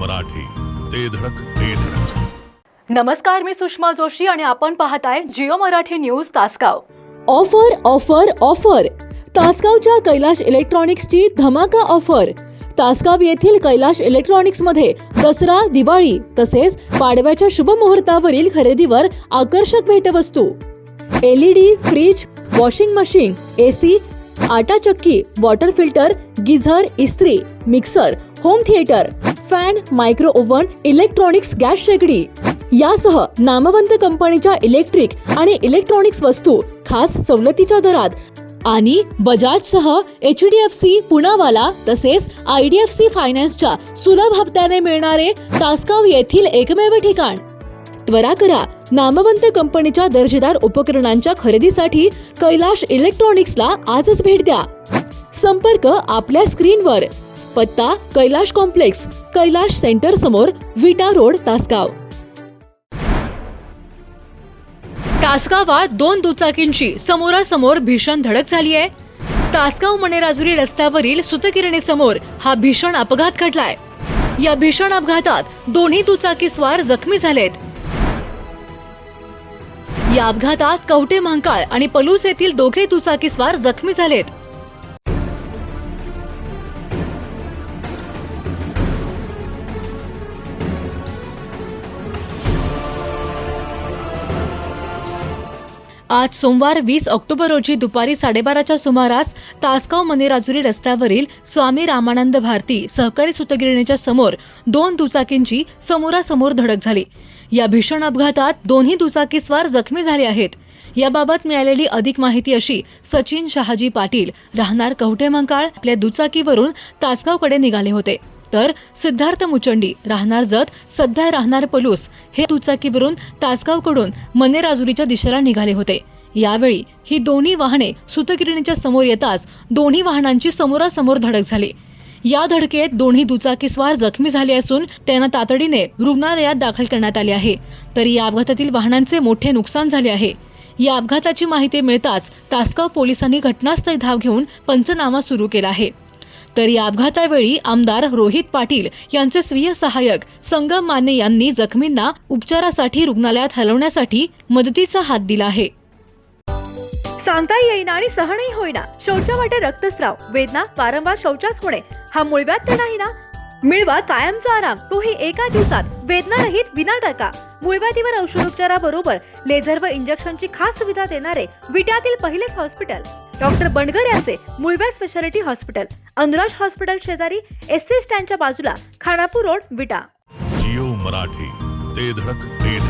मराठी. ते धडक ते धडक. नमस्कार मी सुषमा जोशी आणि आपण पाहताय Jio Marathi news Tasgaon. Offer offer offer. तासगावच्या Kailash इलेक्ट्रॉनिक्सची धमाका ऑफर. तासगाव येथील कैलाश इलेक्ट्रॉनिक्समध्ये दसरा दिवाळी तसेच पाडव्याच्या शुभ मुहूर्तावरील खरेदीवर आकर्षक भेटवस्तू. LED fridge washing machine AC आटा चक्की वॉटर फिल्टर गिझर इस्त्री mixer home theatre. Fan micro oven electronics gas शेगडी. यासह नामवंत कंपनीच्या इलेक्ट्रिक आणि इलेक्ट्रॉनिक्स वस्तू खास सवलतीच्या दरात. आणि बजाज सह H D F C Poonawala तसेच आय डी एफ सी फायनान्सच्या सुलभ हप्त्याने मिळणारे तासगाव येथील एकमेव ठिकाण. त्वरा करा नामवंत कंपनीच्या दर्जेदार उपकरणांच्या खरेदीसाठी कैलाश इलेक्ट्रॉनिक्सला आजच भेट द्या. संपर्क आपल्या स्क्रीनवर. पत्ता कैलाश कॉम्प्लेक्स कैलाश सेंटर समोर विटा रोड तासगाव. तासगावात दोन दुचाकींची समोरासमोर भीषण धडक झाली आहे. तासगाव मणेराजुरी रस्त्यावरील सुतगिरणी समोर हा भीषण अपघात घडलाय. या भीषण अपघातात दोन्ही दुचाकीस्वार जखमी झालेत. या अपघातात कवटे महाकाळ आणि पलूस येथील दोघे दुचाकीस्वार जखमी झालेत. आज सोमवार वीस ऑक्टोबर रोजी दुपारी साडेबाराच्या सुमारास तासगाव मनेराजुरी रस्त्यावरील स्वामी रामानंद भारती सहकारी सुतगिरणीच्या समोर दोन दुचाकींची समोरासमोर धडक झाली. या भीषण अपघातात दोन्ही दुचाकीस्वार जखमी झाले आहेत. याबाबत मिळालेली अधिक माहिती अशी सचिन शहाजी पाटील राहणार कवटे मंकाळ आपल्या दुचाकीवरून तासगावकडे निघाले होते. तर सिद्धार्थ मुचंडी राहणार जत सध्या राहणार पलूस हे दुचाकीवरून तासगावकडून मनेराजुरीच्या दिशेला निघाले होते. यावेळी ही दोन्ही वाहने सुतगिरणीच्या समोर येताच दोन्ही वाहनांची समोरासमोर धडक झाली. या धडकेत दोन्ही दुचाकीस्वार जखमी झाले असून त्यांना तातडीने रुग्णालयात दाखल करण्यात आले आहे. तर या अपघातातील वाहनांचे मोठे नुकसान झाले आहे. या अपघाताची माहिती मिळताच तासगाव पोलिसांनी घटनास्थळी धाव घेऊन पंचनामा सुरू केला आहे. तर या अपघातावेळी आमदार रोहित पाटील यांचे स्वीय सहाय्यक संगम माने यांनी जखमींना उपचारासाठी रुग्णालयात हलवण्यासाठी मदतीचा हात दिला आहे. सांगता येईना आणि सहनही होईना. शौचा वाटे रक्तस्राव. वेदना वारंवार शौचास होणे. हा मुळव्याध तर नाही ना? मिळवा कायमचा आराम. तोही एका दिवसात. वेदना रहित विना टाका मुळव्याधीवर औषधोपचाराबरोबर लेझर व इंजेक्शनची खास सुविधा देणारे विट्यातील पहिलेच हॉस्पिटल. डॉक्टर बंडगर यांचे मुळव्या स्पेशालिटी हॉस्पिटल. अनुराज हॉस्पिटल शेजारी एस सी स्टँडच्या बाजूला खानापूर रोड विटा. जिओ मराठी ते धडक ते धडक.